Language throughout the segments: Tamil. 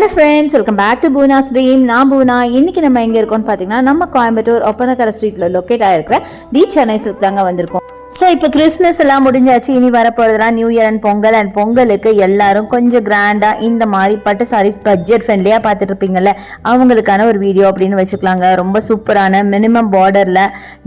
Hello friends welcome back to Poona stream நான் பூனா இன்னைக்கு நம்ம எங்கே இருக்கோம்னு பார்த்தீங்கன்னா நம்ம கோயம்புத்தூர் ஒப்பனக்கரை ஸ்ட்ரீட்டில் லொக்கேட் ஆகிருக்கிற தி சென்னை சில்க் தாங்க வந்திருக்கோம். ஸோ இப்போ கிறிஸ்மஸ் எல்லாம் முடிஞ்சாச்சு. இனி வரப்போகிறதுலாம் new year and Pongal and பொங்கலுக்கு எல்லாரும் கொஞ்சம் கிராண்டாக இந்த மாதிரி பட்டு சாரீஸ் பட்ஜெட் ஃப்ரெண்ட்லியாக பார்த்துட்டு இருப்பீங்கல்ல அவங்களுக்கான ஒரு வீடியோ அப்படின்னு வச்சுக்கலாங்க. ரொம்ப சூப்பரான மினிமம் பார்டரில்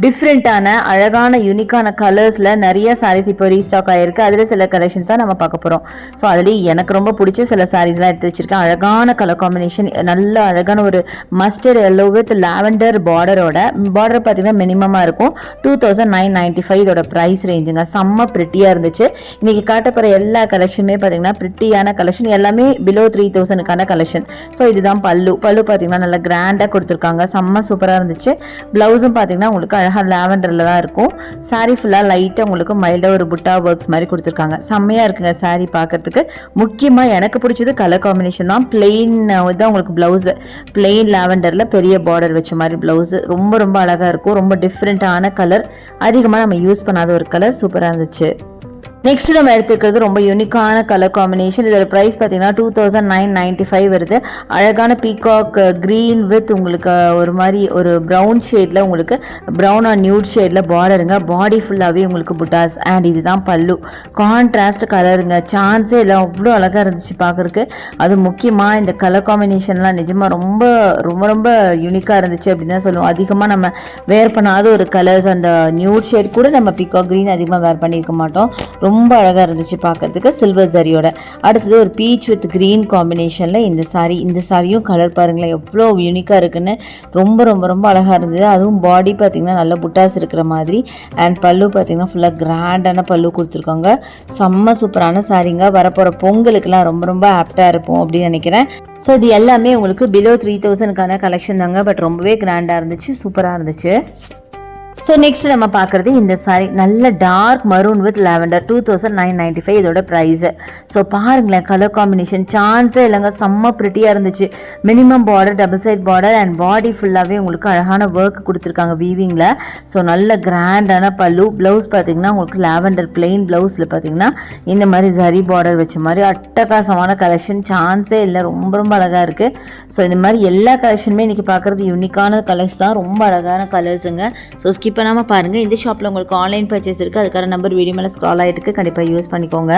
டிஃப்ரெண்ட்டான அழகான யூனிக்கான கலர்ஸில் நிறைய சாரீஸ் இப்போ ரீஸ்டாக் ஆகிருக்கு அதில் சில கலெக்ஷன்ஸ் தான் நம்ம பார்க்க போகிறோம் ஸோ அதுலேயும் எனக்கு ரொம்ப பிடிச்ச சில சாரீஸ்லாம் எடுத்து வச்சுருக்கேன். அழகான கலர் காம்பினேஷன் நல்ல அழகான ஒரு மஸ்டர்ட் எல்லோ வித் லாவெண்டர் பார்டரோட பார்டர் பார்த்தீங்கன்னா மினிமமாக இருக்கும். Two thousand nine ninety five இதோட ப்ரைஸ் ரேஞ்சுங்க செம்ம ப்ரிட்டியாக இருந்துச்சு. இன்றைக்கி காட்டப்படுற எல்லா கலெக்ஷனுமே பார்த்தீங்கன்னா ப்ரிட்டியான கலெக்ஷன் எல்லாமே பிலோ த்ரீ தௌசண்ட்க்கான கலெக்ஷன் ஸோ இதுதான் பல்லு. பல்லு பார்த்தீங்கன்னா நல்லா கிராண்டாக கொடுத்துருக்காங்க. செம்ம சூப்பராக இருந்துச்சு. ப்ளவுஸும் பார்த்தீங்கன்னா உங்களுக்கு அழகாக லாவெண்டரில் தான் இருக்கும். சாரீ ஃபுல்லாக லைட்டாக உங்களுக்கு மைல்டாக ஒரு புட்டா ஒர்க்ஸ் மாதிரி கொடுத்துருக்காங்க. செம்மையாக இருக்குங்க சாரீ பார்க்கறதுக்கு முக்கியமாக எனக்கு பிடிச்சது கலர் காம்பினேஷன் தான். பிளெயின் தான் உங்களுக்கு ப்ளவுஸு பிளெயின் லாவெண்டரில் பெரிய பார்டர் வச்ச மாதிரி ப்ளவுஸு ரொம்ப ரொம்ப அழகாக இருக்கும். ரொம்ப டிஃப்ரெண்ட்டான கலர் அதிகமாக நம்ம யூஸ் பண்ணாத அது ஒரு கலர் சூப்பராக இருந்துச்சு. நெக்ஸ்ட் நம்ம எடுத்துக்கிறது ரொம்ப யூனிக்கான கலர் காம்பினேஷன் இதோட ப்ரைஸ் பார்த்தீங்கன்னா two thousand nine ninety five வருது. அழகான பீகாக் க்ரீன் வித் உங்களுக்கு uh, ஒரு மாதிரி ஒரு ப்ரௌன் ஷேடில் உங்களுக்கு ப்ரௌன் ஆர் நியூட் ஷேடில் பார்டருங்க பாடி ஃபுல்லாகவே உங்களுக்கு புட்டாஸ். அண்ட் இதுதான் பல்லு. கான்ட்ராஸ்ட் கலருங்க சான்ஸே இல்லை. அவ்வளோ அழகாக இருந்துச்சு பார்க்குறக்கு அது முக்கியமாக இந்த கலர் காம்பினேஷன்லாம் நிஜமாக ரொம்ப ரொம்ப ரொம்ப யூனிக்காக இருந்துச்சு அப்படின்னு தான் சொல்லுவோம். அதிகமாக நம்ம வேர் பண்ணாத ஒரு கலர்ஸ் அந்த நியூட் ஷேட் கூட நம்ம பீகாக் க்ரீன் அதிகமாக வேர் பண்ணியிருக்க மாட்டோம். ரொம்ப ரொம்ப அழகாக இருந்துச்சு பார்க்கறதுக்கு சில்வர் சரியோட அடுத்தது ஒரு பீச் வித் க்ரீன் காம்பினேஷனில் இந்த சாரி இந்த சாரியும் கலர் பாருங்களேன் எவ்வளோ யூனிக்காக இருக்குன்னு. ரொம்ப ரொம்ப ரொம்ப அழகாக இருந்தது. அதுவும் பாடி பார்த்திங்கன்னா நல்ல புட்டாஸ் இருக்கிற மாதிரி. அண்ட் பல்லு பார்த்திங்கன்னா ஃபுல்லாக கிராண்டான பல்லு கொடுத்துருக்காங்க. செம்ம சூப்பரான சாரிங்க வரப்போகிற பொங்கலுக்கெலாம் ரொம்ப ரொம்ப ஆப்டாக இருக்கும் அப்படின்னு நினைக்கிறேன். ஸோ இது எல்லாமே உங்களுக்கு பிலோ த்ரீ தௌசண்ட்க்கான கலெக்ஷன் தாங்க. பட் ரொம்பவே கிராண்டாக இருந்துச்சு சூப்பராக இருந்துச்சு. ஸோ நெக்ஸ்ட் நம்ம பார்க்குறது இந்த சாரி நல்ல dark maroon with lavender two thousand nine ninety five இதோட ப்ரைஸு ஸோ பாருங்களேன் கலர் காம்பினேஷன் சான்ஸே இல்லைங்க செம்ம ப்ரிட்டியாக இருந்துச்சு. Minimum border double side border and body ஃபுல்லாகவே உங்களுக்கு அழகான ஒர்க் கொடுத்துருக்காங்க வீவிங்கில் ஸோ நல்ல கிராண்டான பல்லு. ப்ளவுஸ் பார்த்தீங்கன்னா உங்களுக்கு லாவெண்டர் பிளெயின் ப்ளவுஸில் பார்த்தீங்கன்னா இந்த மாதிரி ஜரி பார்டர் வச்ச மாதிரி அட்டகாசமான கலெக்ஷன் சான்ஸே இல்லை ரொம்ப ரொம்ப அழகாக இருக்குது ஸோ இந்த மாதிரி எல்லா கலெக்ஷனுமே இன்றைக்கி பார்க்குறது யூனிக்கான கலர்ஸ் தான். ரொம்ப அழகான கலர்ஸுங்க ஸோ ஸ்கிப் பண்ணாமல் பாருங்கள் இந்த ஷாப்பில் உங்களுக்கு ஆன்லைன் பர்ச்சேஸ் இருக்குது அதுக்கான நம்பர் வீடியோ மேலே ஸ்க்ரால் ஆகிட்டு கண்டிப்பாக யூஸ் பண்ணிக்கோங்க.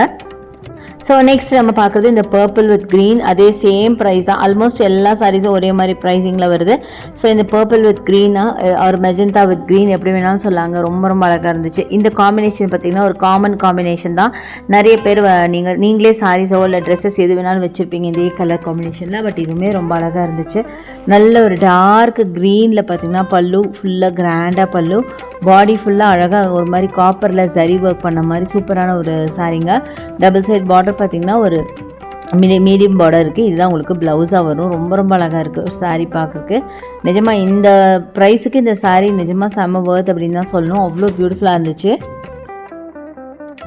ஸோ நெக்ஸ்ட் நம்ம பார்க்குறது இந்த பர்பிள் வித் க்ரீன் அதே சேம் ப்ரைஸ் தான். ஆல்மோஸ்ட் எல்லா சாரீஸும் ஒரே மாதிரி ப்ரைஸிங்கில் வருது. ஸோ இந்த பர்பிள் வித் க்ரீனா ஒரு மெஜந்தா வித் க்ரீன் எப்படி வேணாலும் சொல்லாங்க. ரொம்ப ரொம்ப அழகாக இருந்துச்சு. இந்த காம்பினேஷன் பார்த்திங்கன்னா ஒரு காமன் காம்பினேஷன் தான். நிறைய பேர் நீங்கள் நீங்களே சாரீஸோ இல்லை ட்ரெஸ்ஸஸ் எது வேணாலும் வச்சுருப்பீங்க இதே கலர் காம்பினேஷனில் பட் இதுவுமே ரொம்ப அழகாக இருந்துச்சு. நல்ல ஒரு டார்க் க்ரீனில் பார்த்திங்கன்னா பல்லு ஃபுல்லாக கிராண்டாக பல்லு. பாடி ஃபுல்லாக அழகாக ஒரு மாதிரி காப்பரில் சரி ஒர்க் பண்ண மாதிரி சூப்பரான ஒரு சாரீங்க டபுள் சைட் பார்டர் பார்த்திங்கன்னா ஒரு மீடி மீடியம் பார்டர் இருக்குது இதுதான் உங்களுக்கு ப்ளவுஸாக வரும். ரொம்ப ரொம்ப அழகாக இருக்குது ஒரு சாரீ பார்க்குறக்கு நிஜமாக இந்த ப்ரைஸுக்கு இந்த சாரீ நிஜமாக செம்ம வேர்த் அப்படின்னு தான் சொல்லணும். அவ்வளோ பியூட்டிஃபுல்லாக இருந்துச்சு.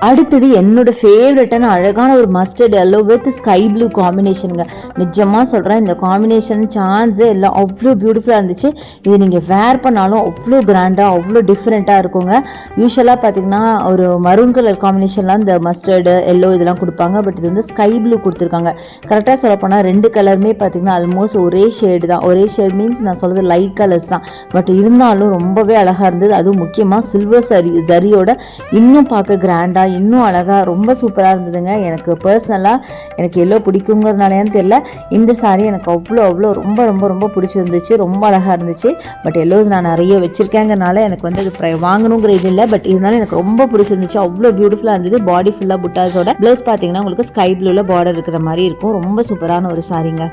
அடுத்தது என்னோட ஃபேவரட்டான அழகான ஒரு mustard yellow with sky blue காம்பினேஷனுங்க நிஜமாக சொல்கிறேன் இந்த காம்பினேஷன் சான்ஸு எல்லாம் அவ்வளோ பியூட்டிஃபுல்லாக இருந்துச்சு. இது நீங்கள் வேர் பண்ணாலும் அவ்வளோ கிராண்டாக அவ்வளோ டிஃப்ரெண்ட்டாக இருக்குங்க. யூஸ்வலாக பார்த்தீங்கன்னா ஒரு மரூன் கலர் காம்பினேஷன்லாம் இந்த மஸ்டர்டு எல்லோ இதெல்லாம் கொடுப்பாங்க. பட் இது வந்து ஸ்கை ப்ளூ கொடுத்துருக்காங்க. கரெக்டாக சொல்லப்போனால் ரெண்டு கலருமே பார்த்தீங்கன்னா ஆல்மோஸ்ட் ஒரே ஷேடு தான். ஒரே ஷேட் மீன்ஸ் நான் சொல்கிறது லைட் கலர்ஸ் தான். பட் இருந்தாலும் ரொம்பவே அழகாக இருந்தது. அதுவும் முக்கியமாக சில்வர் சரி ஜரியோட இன்னும் பார்க்க கிராண்டாக இன்னும் அழகாக ரொம்ப சூப்பராக இருந்ததுங்க. எனக்கு பர்சனலாக எனக்கு எல்லோ பிடிக்குங்கிறதுனாலேன்னு தெரியல. இந்த சாரி எனக்கு அவ்வளோ அவ்வளோ ரொம்ப ரொம்ப ரொம்ப பிடிச்சிருந்துச்சு. ரொம்ப அழகாக இருந்துச்சு. பட் எல்லோஸ் நான் நிறைய வச்சுருக்கேங்கிறனால எனக்கு வந்து அது வாங்கணுங்கிற இது இல்லை. பட் இருந்தாலும் எனக்கு ரொம்ப பிடிச்சிருந்துச்சு. அவ்வளோ பியூட்டிஃபுல்லாக இருந்தது. பாடி ஃபுல்லாக புட்டாஸோட ப்ளவுஸ் பார்த்தீங்கன்னா உங்களுக்கு ஸ்கை ப்ளூவில் பார்டர் இருக்கிற மாதிரி இருக்கும். ரொம்ப சூப்பரான ஒரு சாரிங்க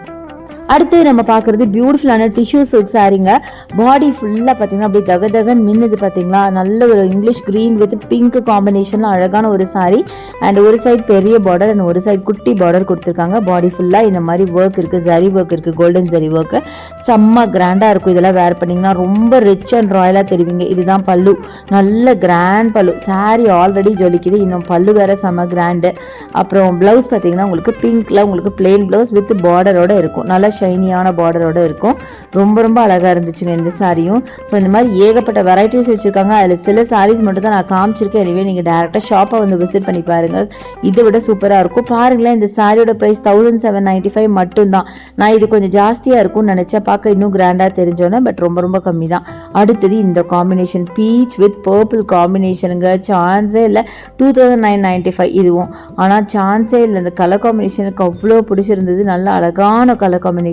அடுத்து நம்ம பார்க்குறது பியூட்டிஃபுல்லான டிஷ்யூ சில்க் சாரீங்க பாடி ஃபுல்லாக பார்த்தீங்கன்னா அப்படியே தக தகன் மின்னுது பார்த்தீங்களா? நல்ல ஒரு இங்கிலீஷ் க்ரீன் வித் பிங்க் காம்பினேஷனில் அழகான ஒரு saree. அண்ட் ஒரு சைடு பெரிய பார்டர் அண்ட் ஒரு சைட் குட்டி பார்டர் கொடுத்துருக்காங்க. பாடி ஃபுல்லாக இந்த மாதிரி ஒர்க் இருக்குது ஜரி ஒர்க் இருக்குது கோல்டன் ஜரி ஒர்க்கு செம்ம கிராண்டாக இருக்கும் இதெல்லாம் வேர் பண்ணிங்கன்னா. ரொம்ப ரிச் அண்ட் ராயலாக தெரிவிங்க. இதுதான் பல்லு. நல்ல கிராண்ட் பல்லு. Saree ஆல்ரெடி ஜொலிக்குது. இன்னும் பல்லு வேறு செம்ம கிராண்டு அப்புறம் ப்ளவுஸ் பார்த்தீங்கன்னா உங்களுக்கு பிங்க்ல உங்களுக்கு பிளெயின் ப்ளவுஸ் வித் பார்டரோடு இருக்கும். நல்லா ஷைனியான பார்டரோட இருக்கும். ரொம்ப ரொம்ப அழகாக இருந்துச்சுங்க இந்த சாரியும். ஸோ இந்த மாதிரி ஏகப்பட்ட வெரைட்டிஸ் வச்சுருக்காங்க. அதில் சில சாரீஸ் மட்டும் தான் நான் காமிச்சிருக்கேன். எனவே நீங்கள் டேரெக்டாக ஷாப்பை வந்து விசிட் பண்ணி பாருங்கள் இதை விட சூப்பராக இருக்கும். பாருங்களேன் இந்த சாரியோட price thousand seven ninety five மட்டும்தான். நான் இது கொஞ்சம் ஜாஸ்தியாக இருக்கும்னு நினச்சேன் பார்க்க இன்னும் கிராண்டாக தெரிஞ்சோன்னே பட் ரொம்ப ரொம்ப கம்மி தான் அடுத்தது இந்த காம்பினேஷன் பீச் வித் பர்பிள் காம்பினேஷனுங்க சான்ஸே இல்லை. Two thousand nine ninety five இதுவும். ஆனால் சான்ஸே இல்லை. இந்த கலர் காம்பினேஷனுக்கு அவ்வளோ பிடிச்சிருந்தது. நல்ல அழகான கலர் காம்பினேஷன்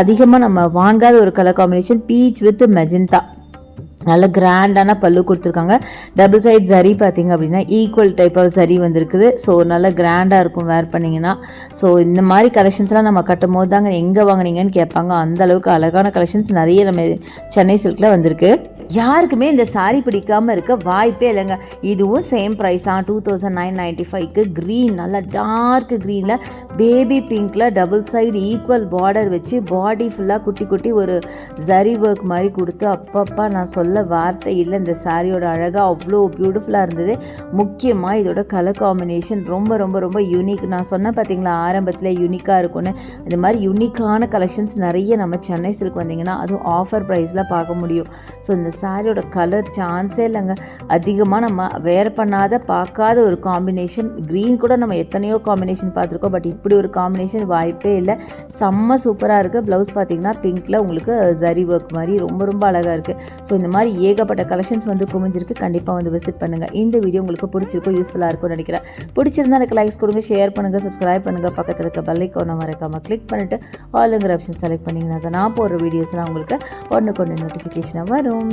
அதிகமாக நம்ம வாங்காத ஒரு colour combination peach with magenta நல்ல கிராண்டான பல்லு கொடுத்துருக்காங்க. டபுள் சைட் சரி பார்த்தீங்க அப்படின்னா ஈக்குவல் டைப் ஆஃப் சரி வந்திருக்குது. ஸோ நல்ல கிராண்டாக இருக்கும் வேர் பண்ணிங்கன்னா. ஸோ இந்த மாதிரி கலெக்ஷன்ஸ்லாம் நம்ம கட்டும் போது தாங்க எங்கே வாங்குனீங்கன்னு கேட்பாங்க. அந்த அளவுக்கு அழகான கலெக்ஷன்ஸ் நிறைய நம்ம சென்னை சில்கில் வந்திருக்கு. யாருக்குமே இந்த சாரீ பிடிக்காம இருக்க வாய்ப்பே இல்லைங்க. இதுவும் சேம் ப்ரைஸ் தான். டூ தௌசண்ட் நைன் நைன்ட்டி ஃபைவ்க்கு க்ரீன் நல்லா டார்க் க்ரீனில் பேபி பிங்க்கில் டபுள் சைடு ஈக்குவல் பார்டர் வச்சு பாடி ஃபுல்லாக குட்டி குட்டி ஒரு ஜரி ஒர்க் மாதிரி கொடுத்து அப்பப்பா நான் சொல்ல வார்த்தை இல்லை. இந்த சாரியோட அழகாக அவ்வளோ பியூட்டிஃபுல்லாக இருந்தது. முக்கியமாக இதோட கலர் காம்பினேஷன் ரொம்ப ரொம்ப ரொம்ப யூனிக் நான் சொன்னேன் பார்த்தீங்களா ஆரம்பத்தில் யூனிக்காக இருக்கும்னு. இந்த மாதிரி யூனிக்கான கலெக்ஷன்ஸ் நிறைய நம்ம சென்னை சில்க் வந்தீங்கன்னா அதுவும் ஆஃபர் ப்ரைஸில் பார்க்க முடியும். ஸோ இந்த சாரியோட கலர் சான்ஸே இல்லைங்க. அதிகமாக நம்ம வேர் பண்ணாத பார்க்காத ஒரு காம்பினேஷன் க்ரீன் கூட நம்ம எத்தனையோ காம்பினேஷன் பார்த்துருக்கோம். பட் இப்படி ஒரு காம்பினேஷன் வாய்ப்பே இல்லை. செம்ம சூப்பராக இருக்குது ப்ளவுஸ் பார்த்தீங்கன்னா பிங்க்கில் உங்களுக்கு ஜரி ஒர்க் மாதிரி ரொம்ப ரொம்ப அழகாக இருக்குது ஸோ இந்த மாதிரி ஏகப்பட்ட கலெக்ஷன்ஸ் வந்து குமிஞ்சிருக்கு. கண்டிப்பாக வந்து விசிட் பண்ணுங்கள் இந்த வீடியோ உங்களுக்கு பிடிச்சிருக்கும் யூஸ்ஃபுல்லாக இருக்கும்னு நினைக்கிறேன். பிடிச்சிருந்தா எனக்கு லைக்ஸ் கொடுங்க ஷேர் பண்ணுங்கள் சப்ஸ்கிரைப் பண்ணுங்கள் பக்கத்தில் இருக்க பெல்லைக்கோனை மறக்காமல் கிளிக் பண்ணிவிட்டு ஆளுங்கிற ஆப்ஷன் செலக்ட் பண்ணிங்கன்னா நான் போடுற வீடியோஸ்லாம் உங்களுக்கு ஒன்று கொண்டு நோட்டிஃபிகேஷனாக வரும்.